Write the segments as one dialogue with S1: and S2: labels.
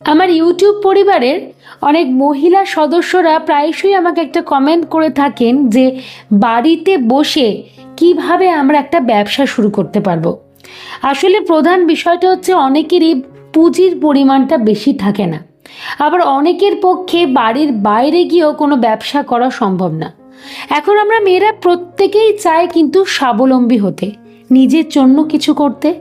S1: আমার ইউটিউব পরিবারের অনেক মহিলা সদস্যরা প্রায়শই আমাকে একটা কমেন্ট করে থাকেন যে বাড়িতে বসে কীভাবে আমরা একটা ব্যবসা শুরু করতে পারব। আসলে প্রধান বিষয়টা হচ্ছে অনেকেরই পুঁজির পরিমাণটা বেশি থাকে না। আবার অনেকের পক্ষে বাড়ির বাইরে গিয়েও কোনো ব্যবসা করা সম্ভব না। এখন আমরা মেয়েরা প্রত্যেকেই চায় কিন্তু স্বাবলম্বী হতে। নিজের জন্য কিছু করতে,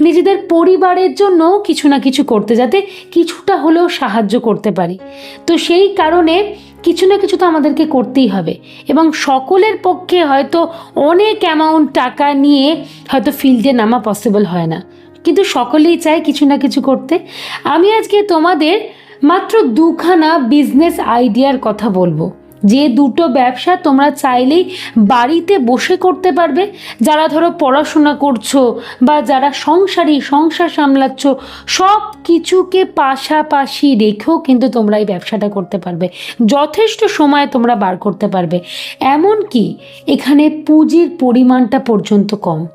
S1: নিজেদের পরিবারের জন্য কিছু না কিছু করতে যাতে কিছুটা হলেও সাহায্য করতে পারি। তো সেই কারণে কিছু না কিছু তো আমাদেরকে করতেই হবে এবং সকলের পক্ষে হয়তো অনেক অ্যামাউন্ট টাকা নিয়ে হয়তো ফিল্ডে নামা পসিবল হয় না। কিন্তু সকলেই চায় কিছু না কিছু করতে। আমি আজকে তোমাদের মাত্র দুখানা বিজনেস আইডিয়ার কথা বলব। যে দুটো ব্যবসা তোমরা চাইলেই বাড়িতে বসে করতে পারবে। যারা ধরো পড়াশোনা করছ বা যারা সংসারী, সংসার সামলাচ্ছ, সব কিছুকে পাশাপাশি রেখেও কিন্তু তোমরা এই ব্যবসাটা করতে পারবে। যথেষ্ট সময় তোমরা বার করতে পারবে। এমন কি এখানে পুঁজির পরিমাণটা পর্যন্ত কম।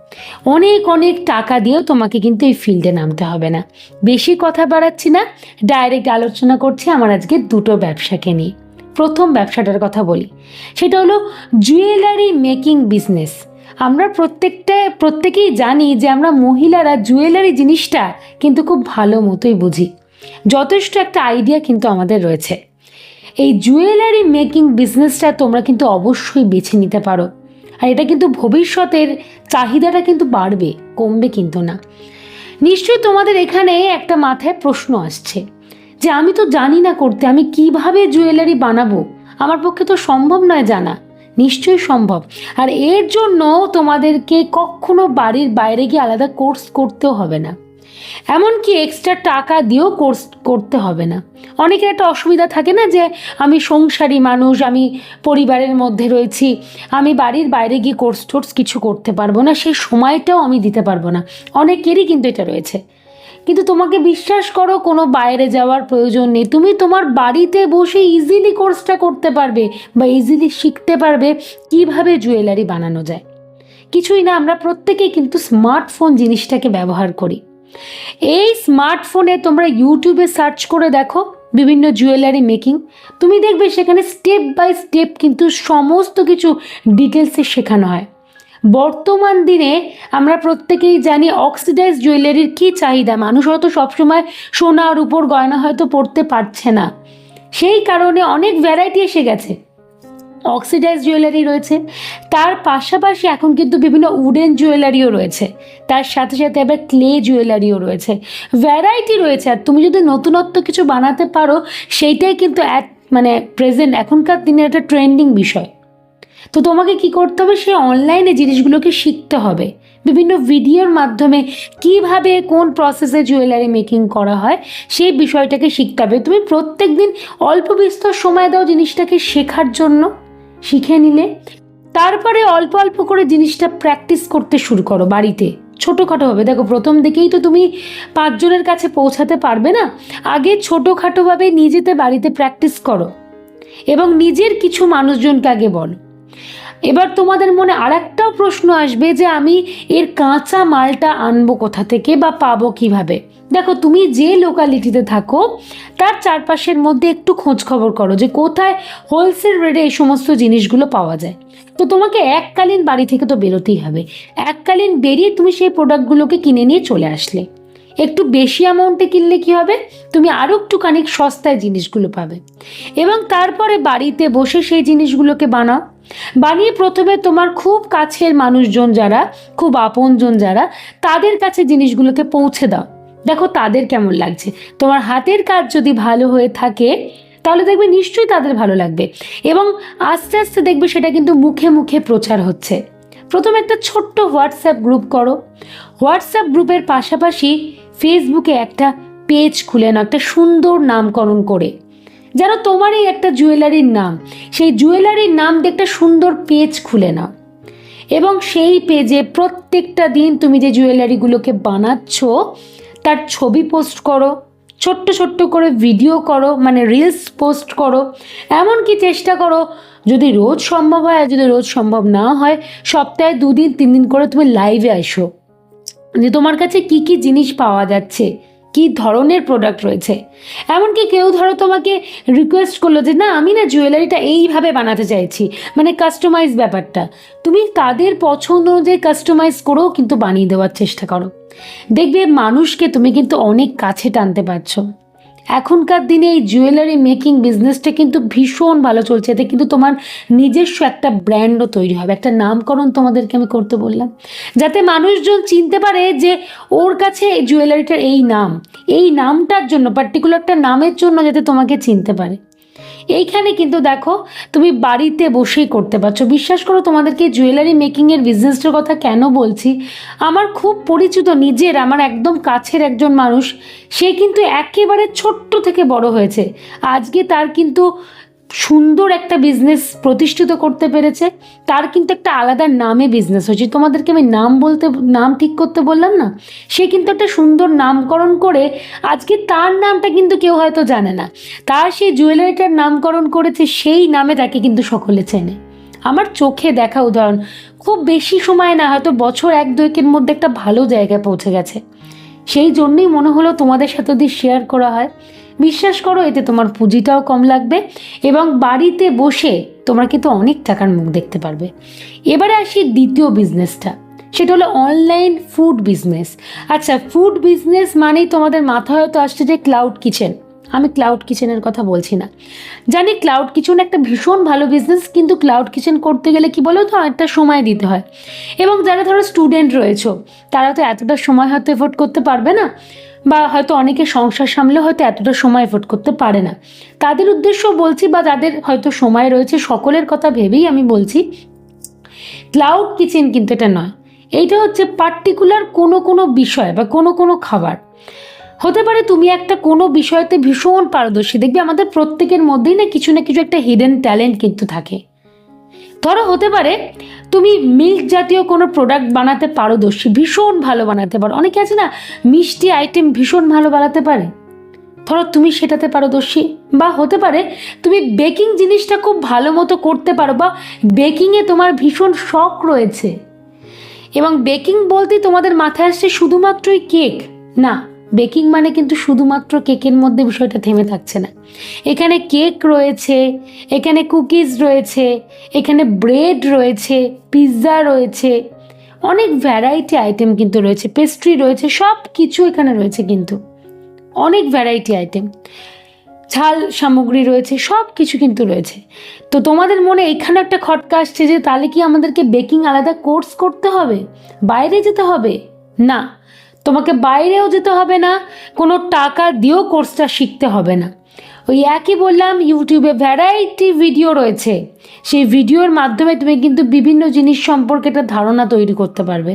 S1: অনেক অনেক টাকা দিয়েও তোমাকে কিন্তু এই ফিল্ডে নামতে হবে না। বেশি কথা বাড়াচ্ছি না। ডাইরেক্ট আলোচনা করছি আমার আজকে দুটো ব্যবসাকে নিয়ে। প্রথম ব্যবসাটার কথা বলি। সেটা হলো জুয়েলারি মেকিং বিজনেস আমরা প্রত্যেকটা, প্রত্যেকেই জানি যে আমরা মহিলারা জুয়েলারি জিনিসটা কিন্তু খুব ভালো মতোই বুঝি। যথেষ্ট একটা আইডিয়া কিন্তু আমাদের রয়েছে। এই জুয়েলারি মেকিং বিজনেসটা তোমরা কিন্তু অবশ্যই বেছে নিতে পারো। আর এটা কিন্তু ভবিষ্যতের চাহিদাটা কিন্তু বাড়বে, কমবে কিন্তু না। নিশ্চয়ই তোমাদের এখানে একটা মাথায় প্রশ্ন আসছে। যে আমি তো জানি না করতে, আমি কীভাবে জুয়েলারি বানাবো? আমার পক্ষে তো সম্ভব নয় জানা। নিশ্চয়ই সম্ভব। আর এর জন্য তোমাদেরকে কখনো বাড়ির বাইরে গিয়ে আলাদা কোর্স করতেও হবে না। এমনকি এক্সট্রা টাকা দিয়েও কোর্স করতে হবে না। অনেকের একটা অসুবিধা থাকে না যে, আমি সংসারী মানুষ, আমি পরিবারের মধ্যে রয়েছি, আমি বাড়ির বাইরে গিয়ে কোর্স টোর্স কিছু করতে পারব না, সেই সময়টাও আমি দিতে পারব না। অনেকেরই কিন্তু এটা রয়েছে। কিন্তু তোমাকে বিশ্বাস করো, কোনো বাইরে যাওয়ার প্রয়োজন নেই। তুমি তোমার বাড়িতে বসে ইজিলি কোর্সটা করতে পারবে বা ইজিলি শিখতে পারবে কীভাবে জুয়েলারি বানানো যায়। কিছুই না, আমরা প্রত্যেকেই কিন্তু স্মার্টফোন জিনিসটাকে ব্যবহার করি। এই স্মার্টফোনে তোমরা ইউটিউবে সার্চ করে দেখো বিভিন্ন জুয়েলারি মেকিং তুমি দেখবে সেখানে স্টেপ বাই স্টেপ কিন্তু সমস্ত কিছু ডিটেলসে শেখানো হয়। বর্তমান দিনে আমরা প্রত্যেকেই জানি অক্সিডাইজ জুয়েলারির কী চাহিদা? মানুষ হয়তো সবসময় সোনার উপর গয়না হয়তো পড়তে পারছে না। সেই কারণে অনেক ভ্যারাইটি এসে গেছে। অক্সিডাইজ জুয়েলারি রয়েছে। তার পাশাপাশি এখন কিন্তু বিভিন্ন উডেন জুয়েলারিও রয়েছে। তার সাথে সাথে আবার ক্লে জুয়েলারিও রয়েছে। ভ্যারাইটি রয়েছে। আর তুমি যদি নতুনত্ব কিছু বানাতে পারো, সেইটাই কিন্তু মানে প্রেজেন্ট এখনকার দিনের একটা ট্রেন্ডিং বিষয়। তো তোমাকে কি করতে হবে? সেই অনলাইনে জিনিসগুলোকে শিখতে হবে। বিভিন্ন ভিডিওর মাধ্যমে কীভাবে কোন প্রসেসে জুয়েলারি মেকিং করা হয় সেই বিষয়টাকে শিখতে হবে। তুমি প্রত্যেক দিন অল্প বিস্তর সময় দাও জিনিসটাকে শেখার জন্য, শিখে নিলে। তারপরে অল্প অল্প করে জিনিসটা প্র্যাকটিস করতে শুরু করো বাড়িতে। ছোটোখাটো হবে। দেখো, প্রথম দিকেই তো তুমি পাঁচজনের কাছে পৌঁছাতে পারবে না। আগে ছোটোখাটোভাবে নিজেতে বাড়িতে প্র্যাকটিস করো এবং নিজের কিছু মানুষজনকে আগে বলো। এবার তোমাদের মনে আর একটাও প্রশ্ন আসবে যে আমি এর কাঁচা মালটা আনব কোথা থেকে বা পাবো কীভাবে? দেখো, তুমি যে লোকালিটিতে থাকো, তার চারপাশের মধ্যে একটু খোঁজ খবর করো যে কোথায় হোলসেল রেটে এই সমস্ত জিনিসগুলো পাওয়া যায়। তো তোমাকে এককালীন বাড়ি থেকে তো বেরোতেই হবে। এককালীন বেরিয়ে তুমি সেই প্রোডাক্টগুলোকে কিনে নিয়ে চলে আসলে। একটু বেশি অ্যামাউন্টে কিনলে কি হবে? তুমি আরও একটুখানি সস্তায় জিনিসগুলো পাবে। এবং তারপরে বাড়িতে বসে সেই জিনিসগুলোকে বানাও। বানিয়ে প্রথমে তোমার খুব কাছের মানুষজন যারা, খুব আপনজন যারা, তাদের কাছে জিনিসগুলোকে পৌঁছে দাও। দেখো তাদের কেমন লাগছে। তোমার হাতের কাজ যদি ভালো হয়ে থাকে, তাহলে দেখবে নিশ্চয়ই তাদের ভালো লাগবে। এবং আস্তে আস্তে দেখবে সেটা কিন্তু মুখে মুখে প্রচার হচ্ছে। প্রথমে একটা ছোট্ট হোয়াটসঅ্যাপ গ্রুপ করো। হোয়াটসঅ্যাপ গ্রুপের পাশাপাশি ফেসবুকে একটা পেজ খুলে নাও, একটা সুন্দর নামকরণ করে। যেন তোমার এই একটা জুয়েলারির নাম। সেই জুয়েলারির নাম দিয়ে একটা সুন্দর পেজ খুলে নাও। এবং সেই পেজে প্রত্যেকটা দিন তুমি যে জুয়েলারিগুলোকে বানাচ্ছ, তার ছবি পোস্ট করো, ছোট্ট ছোট্ট করে ভিডিও করো মানে রিলস পোস্ট করো। এমনকি চেষ্টা করো, যদি রোজ সম্ভব হয় আর যদি রোজ সম্ভব না হয়, সপ্তাহে দুদিন তিন দিন করে তুমি লাইভে আসো যে তোমার কাছে কি কি জিনিস পাওয়া যাচ্ছে কি ধরনের প্রোডাক্ট রয়েছে? এমনকি কেউ ধরো তোমাকে রিকোয়েস্ট করল যে, না, আমি না জুয়েলারিটা এইভাবে বানাতে চাইছি। মানে কাস্টমাইজ ব্যাপারটা। তুমি তাদের পছন্দ অনুযায়ী কাস্টমাইজ করেও কিন্তু বানিয়ে দেওয়ার চেষ্টা করো। দেখবে মানুষকে তুমি কিন্তু অনেক কাছে টানতে পারছ। এখনকার দিনে এই জুয়েলারি মেকিং বিজনেসটা কিন্তু ভীষণ ভালো চলছে। এতে কিন্তু তোমার নিজস্ব একটা ব্র্যান্ডও তৈরি হবে। একটা নামকরণ তোমাদেরকে আমি করতে বললাম। যাতে মানুষজন চিনতে পারে যে ওর কাছে এই জুয়েলারিটার এই নাম। এই নামটার জন্য পার্টিকুলার একটা নামের জন্য যাতে তোমাকে চিনতে পারে। এইখানে কিন্তু দেখো, তুমি বাড়িতে বসেই করতে পারছ। বিশ্বাস করো, তোমাদেরকে জুয়েলারি মেকিংয়ের বিজনেসটার কথা কেন বলছি? আমার খুব পরিচিত নিজের, আমার একদম কাছের একজন মানুষ, সে কিন্তু একেবারে ছোট্ট থেকে বড় হয়েছে। আজকে তার কিন্তু সুন্দর একটা বিজনেস প্রতিষ্ঠিত করতে পেরেছে, তার কিন্তু একটা আলাদা নামে বিজনেস হয়েছে। তোমাদেরকে আমি নাম বলতে, নাম ঠিক করতে বললাম না? সে কিন্তু একটা সুন্দর নামকরণ করে, আজকে তার নামটা কিন্তু কেউ হয়তো জানে না। তার সেই জুয়েলারিটার নামকরণ করেছে, সেই নামে তাকে কিন্তু সকলে চেনে। আমার চোখে দেখা উদাহরণ, খুব বেশি সময় না, হয়তো বছর এক দুয়েকের মধ্যে একটা ভালো জায়গায় পৌঁছে গেছে। সেই জন্যই মনে হলো তোমাদের সাথে যদি শেয়ার করা হয়। বিশ্বাস করো, এতে তোমার পুঁজিটাও কম লাগবে এবং বাড়িতে বসে তোমরা কিন্তু অনেক টাকার মুখ দেখতে পারবে। এবারে আসি দ্বিতীয় বিজনেসটা সেটা হলো অনলাইন ফুড বিজনেস আচ্ছা ফুড বিজনেস মানেই তোমাদের মাথায় হয়তো আসছে যে ক্লাউড কিচেন আমি ক্লাউড কিচেনের কথা বলছি না। জানি ক্লাউড কিচেন একটা ভীষণ ভালো বিজনেস কিন্তু ক্লাউড কিচেন করতে গেলে কি বলো তো অনেকটা সময় দিতে হয়। এবং যারা ধরো স্টুডেন্ট রয়েছে, তারা তো এতটা সময় হয়তো এফোর্ড করতে পারবে না, বা হয়তো অনেকে সংসার সামলে হয়তো এতটা সময় এফোর্ড করতে পারে না। তাদের উদ্দেশ্য বলছি, বা যাদের হয়তো সময় রয়েছে, সকলের কথা ভেবেই আমি বলছি ক্লাউড কিচেন কিন্তু এটা নয়। এইটা হচ্ছে পার্টিকুলার কোনো কোনো বিষয়, বা কোনো কোনো খাবার। হতে পারে তুমি একটা কোনো বিষয়তে ভীষণ পারদর্শী। দেখবে আমাদের প্রত্যেকের মধ্যেই না কিছু না কিছু একটা হিডেন ট্যালেন্ট কিন্তু থাকে। ধরো হতে পারে তুমি মিল্ক জাতীয় কোনো প্রোডাক্ট বানাতে পারদর্শী, ভীষণ ভালো বানাতে পারো। অনেকে আছে না, মিষ্টি আইটেম ভীষণ ভালো বানাতে পারে। ধরো তুমি সেটাতে পারদর্শী। বা হতে পারে তুমি বেকিং জিনিসটা খুব ভালো মতো করতে পারো বা বেকিংয়ে তোমার ভীষণ শখ রয়েছে। এবং বেকিং বলতে তোমাদের মাথায় আসছে শুধুমাত্রই কেক না বেকিং মানে কিন্তু শুধুমাত্র কেকের মধ্যে বিষয়টা থেমে থাকছে না। এখানে কেক রয়েছে, এখানে কুকিজ রয়েছে, এখানে ব্রেড রয়েছে, পিৎজা রয়েছে, অনেক ভ্যারাইটি আইটেম কিন্তু রয়েছে, পেস্ট্রি রয়েছে সব কিছু এখানে রয়েছে কিন্তু। অনেক ভ্যারাইটি আইটেম। ঝাল সামগ্রী রয়েছে সব কিছু কিন্তু রয়েছে। তো তোমাদের মনে এখানে একটা খটকা আসছে যে তাহলে কি আমাদেরকে বেকিং আলাদা কোর্স করতে হবে? বাইরে যেতে হবে? না। তোমাকে বাইরেও যেতে হবে না, কোনো টাকা দিয়েও কোর্সটা শিখতে হবে না। ওই একই বললাম ইউটিউবে ভ্যারাইটি ভিডিও রয়েছে। সেই ভিডিওর মাধ্যমে তুমি কিন্তু বিভিন্ন জিনিস সম্পর্কে একটা ধারণা তৈরি করতে পারবে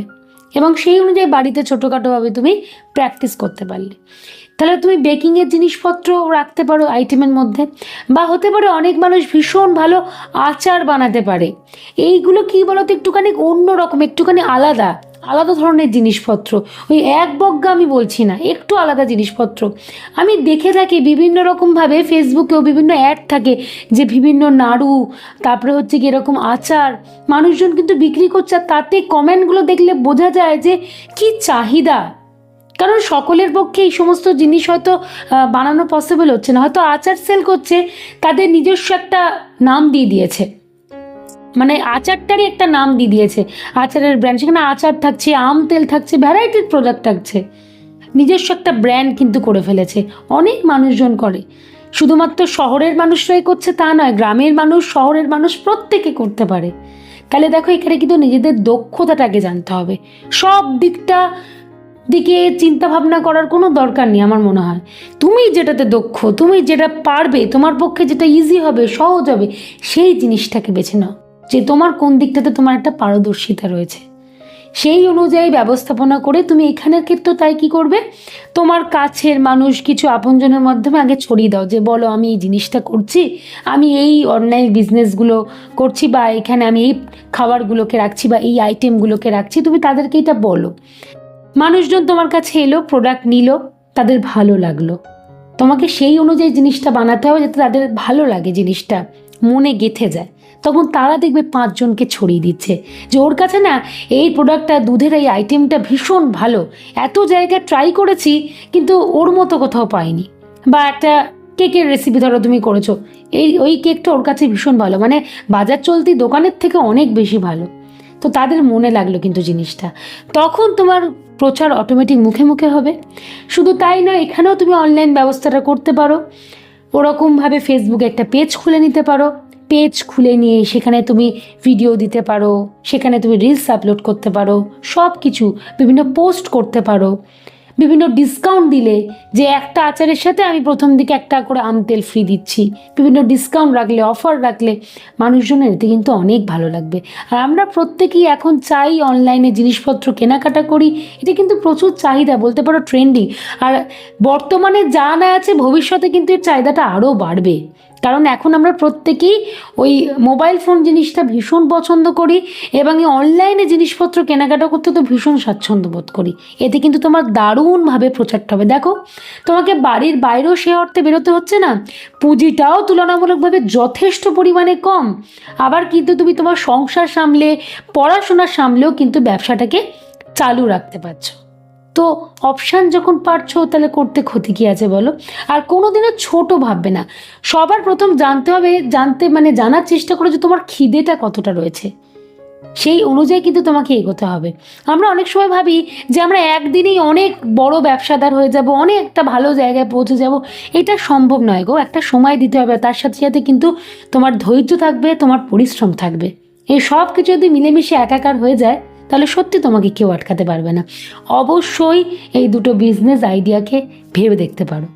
S1: এবং সেই অনুযায়ী বাড়িতে ছোটোখাটোভাবে তুমি প্র্যাকটিস করতে পারলে। তাহলে তুমি বেকিংয়ের জিনিসপত্র রাখতে পারো আইটেমের মধ্যে বা হতে পারে অনেক মানুষ ভীষণ ভালো আচার বানাতে পারে। এইগুলো কী বলতো, একটুখানি অন্য রকম একটুখানি আলাদা। আলাদা ধরনের জিনিসপত্র। ওই এক বজ্ঞা আমি বলছি না, একটু আলাদা জিনিসপত্র। আমি দেখে থাকি বিভিন্ন রকমভাবে ফেসবুকেও বিভিন্ন অ্যাড থাকে যে বিভিন্ন নাড়ু, তারপরে হচ্ছে কি এরকম আচার। মানুষজন কিন্তু বিক্রি করছে তাতে কমেন্টগুলো দেখলে বোঝা যায় যে কি চাহিদা। কারণ সকলের পক্ষে এই সমস্ত জিনিস হয়তো বানানো পসিবল হচ্ছে না। হয়তো আচার সেল করছে, তাদের নিজস্ব একটা নাম দিয়ে দিয়েছে। মানে আচারটারই একটা নাম দিয়ে দিয়েছে। আচারের ব্র্যান্ড সেখানে আচার থাকছে, আম তেল থাকছে ভ্যারাইটির প্রোডাক্ট থাকছে। নিজস্ব একটা ব্র্যান্ড কিন্তু করে ফেলেছে। অনেক মানুষজন করে। শুধুমাত্র শহরের মানুষরাই করছে তা নয়, গ্রামের মানুষ, শহরের মানুষ প্রত্যেকে করতে পারে। তাহলে দেখো, এখানে কিন্তু নিজেদের দক্ষতাটাকে জানতে হবে। সব দিকটা, দিকে চিন্তা ভাবনা করার কোনো দরকার নেই আমার মনে হয়। তুমি যেটাতে দক্ষ, তুমি যেটা পারবে, তোমার পক্ষে যেটা ইজি হবে, সহজ হবে, সেই জিনিসটাকে বেছে নাও। যে তোমার কোন দিকটাতে তোমার একটা পারদর্শিতা রয়েছে। সেই অনুযায়ী ব্যবস্থাপনা করে তুমি এখানের ক্ষেত্রে তাই কি করবে? তোমার কাছের মানুষ কিছু আপনজনের মাধ্যমে আগে ছড়িয়ে দাও যে, বলো, আমি এই জিনিসটা করছি, আমি এই অনলাইন বিজনেসগুলো করছি বা এখানে আমি এই খাবারগুলোকে রাখছি বা এই আইটেমগুলোকে রাখছি, তুমি তাদেরকে এটা বলো। মানুষজন তোমার কাছে এলো প্রোডাক্ট নিল, তাদের ভালো লাগল। তোমাকে সেই অনুযায়ী জিনিসটা বানাতে হবে যাতে তাদের ভালো লাগে জিনিসটা, মনে গেঁথে যায়। তখন তারা দেখবে পাঁচজনকে ছড়িয়ে দিচ্ছে। যে ওর কাছে না এই প্রোডাক্টটা দুধের এই আইটেমটা ভীষণ ভালো। এত জায়গায় ট্রাই করেছি, কিন্তু ওর মতো কোথাও পাইনি। বা একটা কেকের রেসিপি ধরো তুমি করেছ, এই ওই কেকটা ওর কাছে ভীষণ ভালো। মানে বাজার চলতি দোকানের থেকে অনেক বেশি ভালো। তো তাদের মনে লাগল কিন্তু জিনিসটা। তখন তোমার প্রচার অটোমেটিক মুখে মুখে হবে। শুধু তাই নয়, এখানেও তুমি অনলাইন ব্যবস্থাটা করতে পারো। ওরকমভাবে ফেসবুকে একটা পেজ খুলে নিতে পারো। পেজ খুলে নিয়ে সেখানে তুমি ভিডিও দিতে পারো, সেখানে তুমি রিলস আপলোড করতে পারো সব কিছু বিভিন্ন পোস্ট করতে পারো। বিভিন্ন ডিসকাউন্ট দিলে যে একটা আচারের সাথে আমি প্রথম দিকে একটা করে আম তেল ফ্রি দিচ্ছি। বিভিন্ন ডিসকাউন্ট রাখলে অফার রাখলে মানুষজনের এতে কিন্তু অনেক ভালো লাগবে। আর আমরা প্রত্যেকেই এখন চাই অনলাইনে জিনিসপত্র কেনাকাটা করি এটা কিন্তু প্রচুর চাহিদা, বলতে পারো ট্রেন্ডিং আর বর্তমানে যা না আছে, ভবিষ্যতে কিন্তু এর চাহিদাটা আরও বাড়বে। কারণ এখন আমরা প্রত্যেকেই ওই মোবাইল ফোন জিনিসটা ভীষণ পছন্দ করি এবং এই অনলাইনে জিনিসপত্র কেনাকাটা করতে তো ভীষণ স্বাচ্ছন্দ্য বোধ করি। এতে কিন্তু তোমার দারুণভাবে প্রচারটা হবে। দেখো, তোমাকে বাড়ির বাইরেও সে অর্থে বেরোতে হচ্ছে না। পুঁজিটাও তুলনামূলকভাবে যথেষ্ট পরিমাণে কম। আবার কিন্তু তুমি তোমার সংসার সামলে, পড়াশোনা সামলেও কিন্তু ব্যবসাটাকে চালু রাখতে পারছ। তো অপশান যখন পারছ তাহলে করতে ক্ষতি কী আছে বলো? আর কোনোদিনও ছোট ভাববে না। সবার প্রথম জানতে হবে, জানতে মানে জানার চেষ্টা করো যে তোমার খিদেটা কতটা রয়েছে। সেই অনুযায়ী কিন্তু তোমাকে এগোতে হবে। আমরা অনেক সময় ভাবি যে আমরা একদিনেই অনেক বড় ব্যবসাদার হয়ে যাব অনেক একটা ভালো জায়গায় পৌঁছে যাব। এটা সম্ভব নয় গো। একটা সময় দিতে হবে, তার সাথে সাথে কিন্তু তোমার ধৈর্য থাকবে, তোমার পরিশ্রম থাকবে। এই সব কিছু যদি মিলেমিশে একাকার হয়ে যায় তাহলে সত্যি তোমাকে কেউ আটকাতে পারবে না। অবশ্যই এই দুটো বিজনেস আইডিয়াকে ভেবে দেখতে পারো।